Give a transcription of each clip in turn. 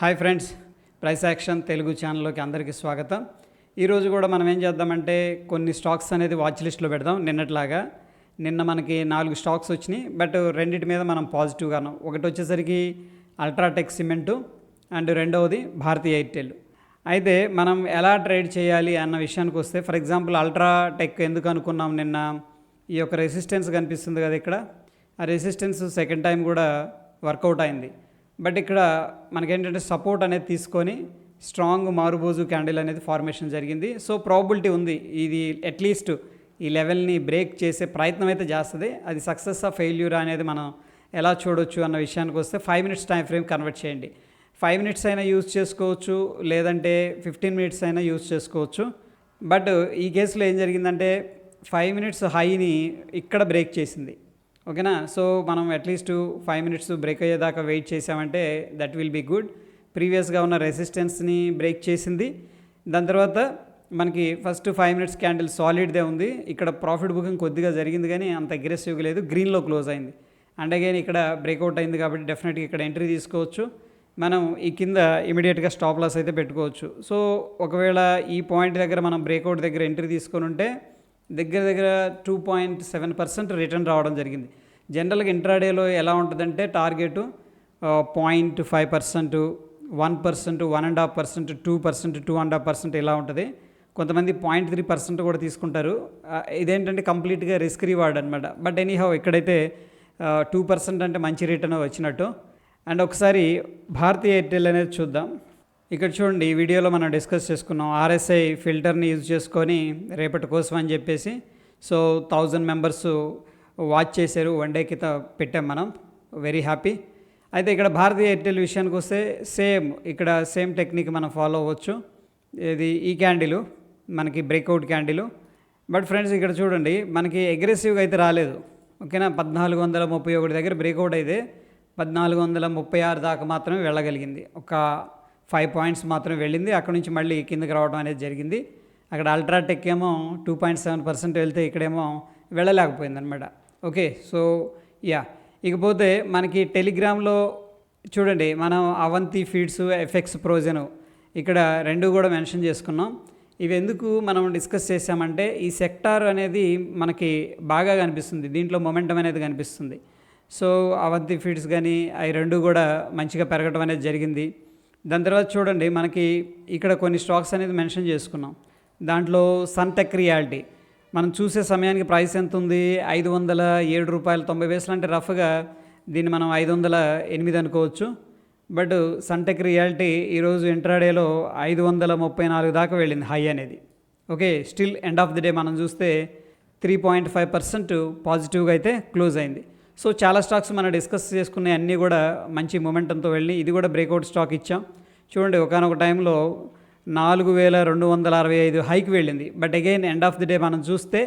Hi friends price action Telugu ఛానల్లోకి అందరికీ స్వాగతం. ఈరోజు కూడా మనం ఏం చేద్దామంటే కొన్ని స్టాక్స్ అనేది వాచ్ లిస్ట్లో పెడదాం. నిన్నట్లాగా నిన్న మనకి నాలుగు స్టాక్స్ వచ్చినాయి. బట్ రెండింటి మీద మనం పాజిటివ్గాను ఒకటి వచ్చేసరికి అల్ట్రాటెక్ సిమెంటు అండ్ రెండవది భారతీ ఎయిర్టెల్. అయితే మనం ఎలా ట్రేడ్ చేయాలి అన్న విషయానికి వస్తే ఫర్ ఎగ్జాంపుల్ అల్ట్రాటెక్ ఎందుకు అనుకున్నాం నిన్న? ఈ యొక్క రెసిస్టెన్స్ కనిపిస్తుంది కదా ఇక్కడ. ఆ రెసిస్టెన్స్ సెకండ్ టైం కూడా వర్కౌట్ అయింది. బట్ ఇక్కడ మనకేంటంటే సపోర్ట్ అనేది తీసుకొని స్ట్రాంగ్ మారుబోజు క్యాండిల్ అనేది ఫార్మేషన్ జరిగింది. సో ప్రాబిలిటీ ఉంది. ఇది అట్లీస్ట్ ఈ లెవెల్ని బ్రేక్ చేసే ప్రయత్నం అయితే చేస్తుంది. అది సక్సెస్ ఆఫ్ ఫెయిల్యూర్ అనేది మనం ఎలా చూడొచ్చు అన్న విషయానికి వస్తే five minutes time frame convert చేయండి. ఫైవ్ మినిట్స్ అయినా యూజ్ చేసుకోవచ్చు లేదంటే ఫిఫ్టీన్ మినిట్స్ అయినా యూజ్ చేసుకోవచ్చు. బట్ ఈ కేసులో ఏం జరిగిందంటే ఫైవ్ మినిట్స్ హైని ఇక్కడ బ్రేక్ చేసింది. ఓకేనా? సో మనం at least five minutes break అయ్యేదాకా వెయిట్ చేసామంటే దట్ విల్ బీ గుడ్ ప్రీవియస్గా ఉన్న రెసిస్టెన్స్ని బ్రేక్ చేసింది. దాని తర్వాత మనకి ఫస్ట్ ఫైవ్ మినిట్స్ క్యాండిల్ సాలిడ్దే ఉంది. ఇక్కడ ప్రాఫిట్ బుకింగ్ కొద్దిగా జరిగింది కానీ అంత అగ్రెసివ్గా లేదు. గ్రీన్లో క్లోజ్ అయింది. అండ్ అగైన్ ఇక్కడ బ్రేక్అవుట్ అయింది కాబట్టి డెఫినెట్గా ఇక్కడ ఎంట్రీ తీసుకోవచ్చు. మనం ఈ కింద ఇమీడియట్గా స్టాప్ లాస్ అయితే పెట్టుకోవచ్చు. సో ఒకవేళ ఈ పాయింట్ దగ్గర మనం బ్రేక్అవుట్ దగ్గర ఎంట్రీ తీసుకొని ఉంటే దగ్గర దగ్గర two point seven percent return రావడం జరిగింది. జనరల్గా ఇంట్రాడేలో ఎలా ఉంటుందంటే target point five percent one percent one and half percent two percent two and half percent ఇలా ఉంటుంది. కొంతమంది పాయింట్ త్రీ పర్సెంట్ కూడా తీసుకుంటారు. Uh, ఇదేంటంటే కంప్లీట్గా రిస్క్ రివార్డ్ అనమాట బట్ ఎనీహౌ ఇక్కడైతే uh, టూ పర్సెంట్ అంటే మంచి రిటర్న్ వచ్చినట్టు. అండ్ ఒకసారి భారతీయ ఎయిర్టెల్ అనేది చూద్దాం. ఇక్కడ చూడండి ఈ వీడియోలో మనం డిస్కస్ చేసుకున్నాం ఆర్ఎస్ఐ ఫిల్టర్ని యూజ్ చేసుకొని రేపటి కోసం అని చెప్పేసి. సో థౌజండ్ మెంబర్స్ వాచ్ చేశారు వన్ డే కింద పెట్టాం మనం. వెరీ హ్యాపీ అయితే ఇక్కడ భారతీయ ఎయిర్టెల్ విషయానికి వస్తే సేమ్ ఇక్కడ సేమ్ టెక్నిక్ మనం ఫాలో అవ్వచ్చు. ఇది ఈ క్యాండిలు మనకి బ్రేక్అవుట్ క్యాండిల్. బట్ ఫ్రెండ్స్ ఇక్కడ చూడండి మనకి అగ్రెసివ్గా అయితే రాలేదు. ఓకేనా? పద్నాలుగు వందల ముప్పై ఒకటి దగ్గర బ్రేక్అవుట్ అయితే పద్నాలుగు వందల ముప్పై ఆరు దాకా మాత్రమే వెళ్ళగలిగింది. ఒక ఫైవ్ పాయింట్స్ మాత్రం వెళ్ళింది. అక్కడ నుంచి మళ్ళీ కిందకి రావడం అనేది జరిగింది. అక్కడ అల్ట్రాటెక్ ఏమో టూ పాయింట్ సెవెన్ పర్సెంట్ వెళ్తే ఇక్కడేమో వెళ్ళలేకపోయిందనమాట. Okay so yeah. ఇకపోతే మనకి టెలిగ్రామ్లో చూడండి మనం అవంతి ఫీడ్స్ ఎఫెక్స్ ప్రోజెను ఇక్కడ రెండు కూడా మెన్షన్ చేసుకున్నాం. ఇవి ఎందుకు మనం డిస్కస్ చేసామంటే ఈ సెక్టార్ అనేది మనకి బాగా కనిపిస్తుంది. దీంట్లో మొమెంటం అనేది కనిపిస్తుంది. సో అవంతి ఫీడ్స్ కానీ అవి రెండు కూడా మంచిగా పెరగడం అనేది జరిగింది. దాని తర్వాత చూడండి మనకి ఇక్కడ కొన్ని స్టాక్స్ అనేది మెన్షన్ చేసుకున్నాం. దాంట్లో సన్టెక్ రియాలిటీ. మనం చూసే సమయానికి ప్రైస్ ఎంత ఉంది ఐదు వందల ఏడు రూపాయలు తొంభై వేసులు అంటే రఫ్గా దీన్ని మనం ఐదు వందల ఎనిమిది అనుకోవచ్చు. బట్ సన్టెక్ రియాలిటీ ఈరోజు ఇంట్రాడేలో ఐదు వందల ముప్పై నాలుగు దాకా వెళ్ళింది హై అనేది. Okay still end of the day మనం చూస్తే త్రీ పాయింట్ ఫైవ్ పర్సెంట్ పాజిటివ్గా అయితే క్లోజ్ అయింది. సో చాలా స్టాక్స్ మనం డిస్కస్ చేసుకునే అన్నీ కూడా మంచి మొమెంటంతో వెళ్ళి ఇది కూడా బ్రేక్అవుట్ స్టాక్ ఇచ్చాం. చూడండి ఒకనొక టైంలో నాలుగు వేల రెండు వందల అరవై ఐదు హైకి వెళ్ళింది. But again end of the day మనం చూస్తే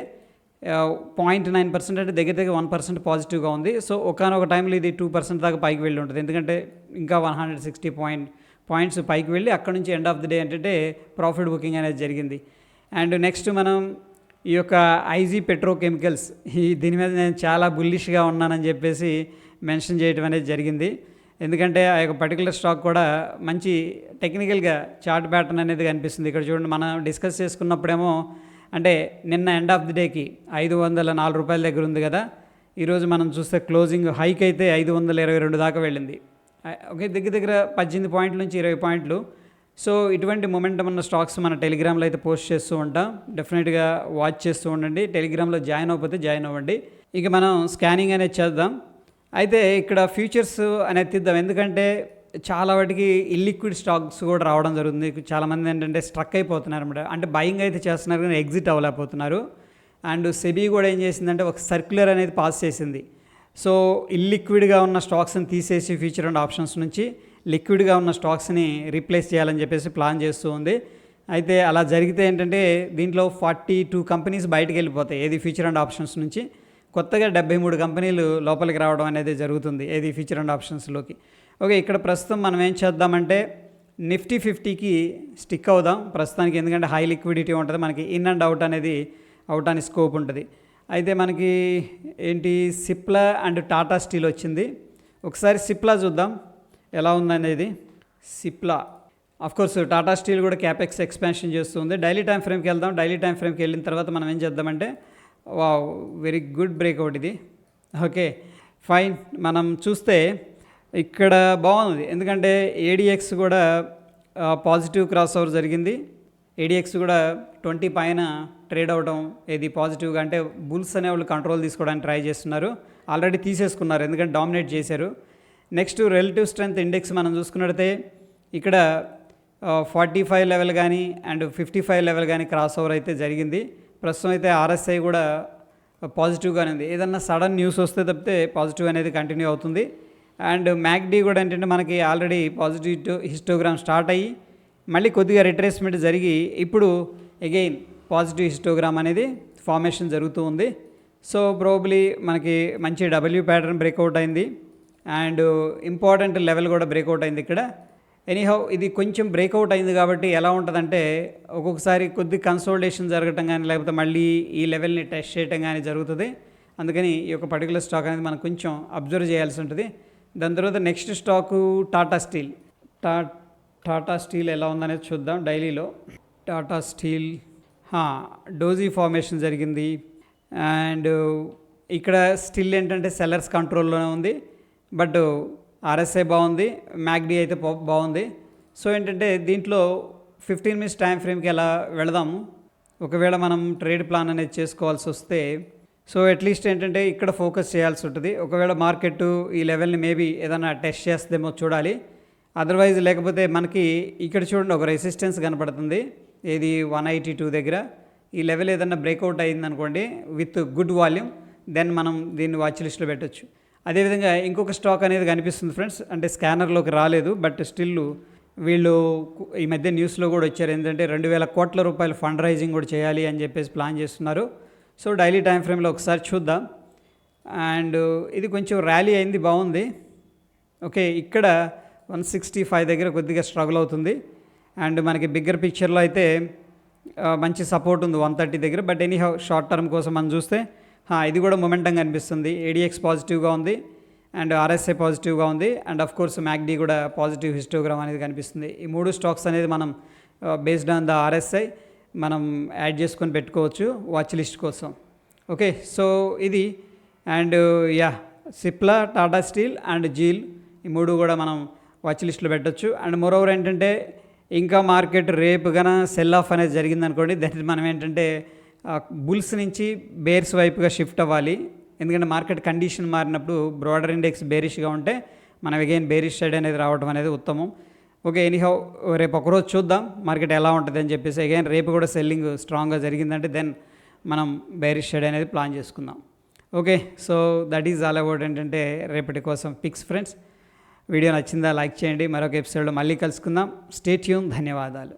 పాయింట్ నైన్ పర్సెంట్ అంటే దగ్గర దగ్గర వన్ పర్సెంట్ పాజిటివ్గా ఉంది. సో ఒకనొక టైంలో ఇది టూ పర్సెంట్ దాకా పైకి వెళ్ళి ఉంటుంది. ఎందుకంటే ఇంకా one hundred sixty point points పైకి వెళ్ళి అక్కడ నుంచి ఎండ్ ఆఫ్ ది డే ఏంటంటే ప్రాఫిట్ బుకింగ్ అనేది జరిగింది. అండ్ నెక్స్ట్ మనం ఈ యొక్క ఐజీ పెట్రోకెమికల్స్ ఈ దీని మీద నేను చాలా బుల్లిష్గా ఉన్నానని చెప్పేసి మెన్షన్ చేయడం అనేది జరిగింది. ఎందుకంటే ఆ యొక్క పర్టికులర్ స్టాక్ కూడా మంచి టెక్నికల్గా చార్ట్ ప్యాటర్న్ అనేది కనిపిస్తుంది. ఇక్కడ చూడండి మనం డిస్కస్ చేసుకున్నప్పుడేమో అంటే నిన్న ఎండ్ ఆఫ్ ది డేకి ఐదు వందల నాలుగు రూపాయల దగ్గర ఉంది కదా ఈరోజు మనం చూస్తే క్లోజింగ్ హైక్ అయితే ఐదు వందల ఇరవై రెండు దాకా వెళ్ళింది. ఒకే ఓకే దగ్గర దగ్గర పద్దెనిమిది పాయింట్ల నుంచి ఇరవై పాయింట్లు. సో ఇటువంటి మొమెంటం ఉన్న స్టాక్స్ మన టెలిగ్రామ్లో అయితే పోస్ట్ చేస్తూ ఉంటాం. డెఫినెట్గా వాచ్ చేస్తూ ఉండండి. టెలిగ్రామ్లో జాయిన్ అవ్వకపోతే జాయిన్ అవ్వండి. ఇక మనం స్కానింగ్ అనేది చేద్దాం. అయితే ఇక్కడ ఫ్యూచర్స్ అనేది తీద్దాం ఎందుకంటే చాలా వాటికి ఇల్లిక్విడ్ స్టాక్స్ కూడా రావడం జరుగుతుంది. చాలామంది ఏంటంటే స్ట్రక్ అయిపోతున్నారు అనమాట అంటే బయింగ్ అయితే చేస్తున్నారు కానీ ఎగ్జిట్ అవ్వలేకపోతున్నారు. అండ్ సెబీ కూడా ఏం చేసిందంటే ఒక సర్క్యులర్ అనేది పాస్ చేసింది. సో ఇల్లిక్విడ్గా ఉన్న స్టాక్స్ని తీసేసి ఫ్యూచర్ అండ్ ఆప్షన్స్ నుంచి లిక్విడ్గా ఉన్న స్టాక్స్ని రీప్లేస్ చేయాలని చెప్పేసి ప్లాన్ చేస్తూ ఉంది. అయితే అలా జరిగితే ఏంటంటే దీంట్లో ఫార్టీ టూ కంపెనీస్ బయటకు వెళ్ళిపోతాయి ఏది ఫ్యూచర్ అండ్ ఆప్షన్స్ నుంచి. కొత్తగా డెబ్బై మూడు కంపెనీలు లోపలికి రావడం అనేది జరుగుతుంది ఏది ఫ్యూచర్ అండ్ ఆప్షన్స్లోకి ఓకే ఇక్కడ ప్రస్తుతం మనం ఏం చేద్దామంటే నిఫ్టీ ఫిఫ్టీకి స్టిక్ అవుదాం. ప్రస్తుతానికి ఎందుకంటే హై లిక్విడిటీ ఉంటుంది మనకి ఇన్ అండ్ అవుట్ అనేది అవుట్ అని స్కోప్ ఉంటుంది. అయితే మనకి ఏంటి సిప్లా అండ్ టాటా స్టీల్ వచ్చింది. ఒకసారి సిప్లా చూద్దాం. ఎలా ఉందనేది Cipla. Of course Tata Steel కూడా క్యాపెక్స్ ఎక్స్పాన్షన్ చేస్తుంది. డైలీ టైం ఫ్రేమ్కి వెళ్దాం. డైలీ టైం ఫ్రేమ్కి వెళ్ళిన తర్వాత మనం ఏం చేద్దామంటే వా వెరీ గుడ్ బ్రేక్అవుట్ ఇది. ఓకే ఫైన్ మనం చూస్తే ఇక్కడ బాగుంది. ఎందుకంటే ఏడిఎక్స్ కూడా పాజిటివ్ క్రాస్ ఓవర్ జరిగింది. ఏడిఎక్స్ కూడా ట్వంటీ పైన ట్రేడ్ అవడం ఏది పాజిటివ్గా అంటే బుల్స్ అనే వాళ్ళు కంట్రోల్ తీసుకోవడానికి ట్రై చేస్తున్నారు. ఆల్రెడీ తీసేసుకున్నారు ఎందుకంటే డామినేట్ చేశారు. నెక్స్ట్ రిలేటివ్ స్ట్రెంత్ ఇండెక్స్ మనం చూసుకున్నట్టయితే ఇక్కడ ఫార్టీ ఫైవ్ లెవెల్ కానీ అండ్ ఫిఫ్టీ ఫైవ్ లెవెల్ కానీ క్రాస్ ఓవర్ అయితే జరిగింది. ప్రస్తుతం అయితే ఆర్ఎస్ఐ కూడా పాజిటివ్గానే ఉంది. ఏదన్నా సడన్ న్యూస్ వస్తే తప్పితే పాజిటివ్ అనేది కంటిన్యూ అవుతుంది. అండ్ మ్యాక్డీ కూడా ఏంటంటే మనకి ఆల్రెడీ పాజిటివ్ హిస్టోగ్రామ్ స్టార్ట్ అయ్యి మళ్ళీ కొద్దిగా రిట్రేస్మెంట్ జరిగి ఇప్పుడు అగైన్ పాజిటివ్ హిస్టోగ్రామ్ అనేది ఫార్మేషన్ జరుగుతూ ఉంది. సో ప్రాబ్లీ మనకి మంచి డబ్ల్యూ ప్యాటర్న్ బ్రేక్అవుట్ అయింది. అండ్ ఇంపార్టెంట్ లెవెల్ కూడా బ్రేక్అవుట్ అయింది ఇక్కడ. ఎనీహౌ ఇది కొంచెం బ్రేక్అవుట్ అయింది కాబట్టి ఎలా ఉంటుందంటే ఒక్కొక్కసారి కొద్ది కన్సోల్టేషన్ జరగటం కానీ లేకపోతే మళ్ళీ ఈ లెవెల్ని టెస్ట్ చేయటం కానీ జరుగుతుంది. అందుకని ఈ యొక్క పర్టికులర్ స్టాక్ అనేది మనం కొంచెం అబ్జర్వ్ చేయాల్సి ఉంటుంది. దాని తర్వాత నెక్స్ట్ స్టాకు టాటా స్టీల్ టా టాటా స్టీల్ ఎలా ఉందనేది చూద్దాం డైలీలో. టాటా స్టీల్ డోజీ ఫార్మేషన్ జరిగింది. అండ్ ఇక్కడ స్టిల్ ఏంటంటే సెల్లర్స్ కంట్రోల్లోనే ఉంది. బట్ ఆర్ఎస్ఏ బాగుంది మ్యాక్డీ అయితే బాగుంది. సో ఏంటంటే దీంట్లో ఫిఫ్టీన్ మినిట్స్ టైం ఫ్రేమ్కి ఎలా వెళదాము ఒకవేళ మనం ట్రేడ్ ప్లాన్ అనేది చేసుకోవాల్సి వస్తే సో అట్లీస్ట్ ఏంటంటే ఇక్కడ ఫోకస్ చేయాల్సి ఉంటుంది. ఒకవేళ మార్కెట్ ఈ లెవెల్ని మేబీ ఏదైనా టెస్ట్ చేస్తేమో చూడాలి. అదర్వైజ్ లేకపోతే మనకి ఇక్కడ చూడండి ఒక రెసిస్టెన్స్ కనపడుతుంది. ఏది వన్ ఎయిటీ టూ దగ్గర. ఈ లెవెల్ ఏదైనా బ్రేక్అవుట్ అయింది అనుకోండి విత్ గుడ్ వాల్యూమ్ దెన్ మనం దీన్ని వాచ్ లిస్ట్లో పెట్టొచ్చు. అదేవిధంగా ఇంకొక స్టాక్ అనేది కనిపిస్తుంది ఫ్రెండ్స్. అంటే స్కానర్లోకి రాలేదు బట్ స్టిల్ వీళ్ళు ఈ మధ్య న్యూస్లో కూడా వచ్చారు. ఏంటంటే రెండు వేల కోట్ల రూపాయలు ఫండ్ రైజింగ్ కూడా చేయాలి అని చెప్పేసి ప్లాన్ చేస్తున్నారు. సో డైలీ టైం ఫ్రేమ్లో ఒకసారి చూద్దాం. అండ్ ఇది కొంచెం ర్యాలీ అయింది బాగుంది. ఓకే ఇక్కడ వన్ సిక్స్టీ ఫైవ్ దగ్గర కొద్దిగా స్ట్రగుల్ అవుతుంది. అండ్ మనకి బిగ్గర్ పిక్చర్లో అయితే మంచి సపోర్ట్ ఉంది వన్ థర్టీ దగ్గర. But anyhow short term కోసం మనం చూస్తే ఇది కూడా మొమెంటం కనిపిస్తుంది. ఏడిఎక్స్ పాజిటివ్గా ఉంది. అండ్ ఆర్ఎస్ఏ పాజిటివ్గా ఉంది. అండ్ అఫ్ కోర్స్ మ్యాక్డీ కూడా పాజిటివ్ హిస్టోగ్రామ్ అనేది కనిపిస్తుంది. ఈ మూడు స్టాక్స్ అనేది మనం బేస్డ్ ఆన్ ద ఆర్ఎస్ఐ మనం యాడ్ చేసుకొని పెట్టుకోవచ్చు వాచ్ లిస్ట్ కోసం. ఓకే సో ఇది and yeah Cipla Tata Steel and Zeel ఈ మూడు కూడా మనం వాచ్ లిస్ట్లో పెట్టొచ్చు. అండ్ మోరోవర్ ఏంటంటే ఇంకా మార్కెట్ రేపు గన సెల్ ఆఫ్ అనేది జరిగిందనుకోండి దాన్ని మనం ఏంటంటే బుల్స్ నుంచి బేర్స్ వైపుగా షిఫ్ట్ అవ్వాలి. ఎందుకంటే మార్కెట్ కండిషన్ మారినప్పుడు బ్రాడర్ ఇండెక్స్ బేరిష్గా ఉంటే మనం అగైన్ బేరిష్ సైడ్ అనేది రావడం అనేది ఉత్తమం. ఓకే ఎనీహౌ రేపు ఒకరోజు చూద్దాం మార్కెట్ ఎలా ఉంటుంది అని చెప్పేసి. అగైన్ రేపు కూడా సెల్లింగ్ స్ట్రాంగ్గా జరిగిందంటే దెన్ మనం బేరిష్ సైడ్ అనేది ప్లాన్ చేసుకుందాం. Okay so that is all about ఏంటంటే రేపటి కోసం పిక్స్ ఫ్రెండ్స్ వీడియో నచ్చిందా లైక్ చేయండి. మరొక ఎపిసోడ్లో మళ్ళీ కలుసుకుందాం. స్టేట్యూన్ ధన్యవాదాలు.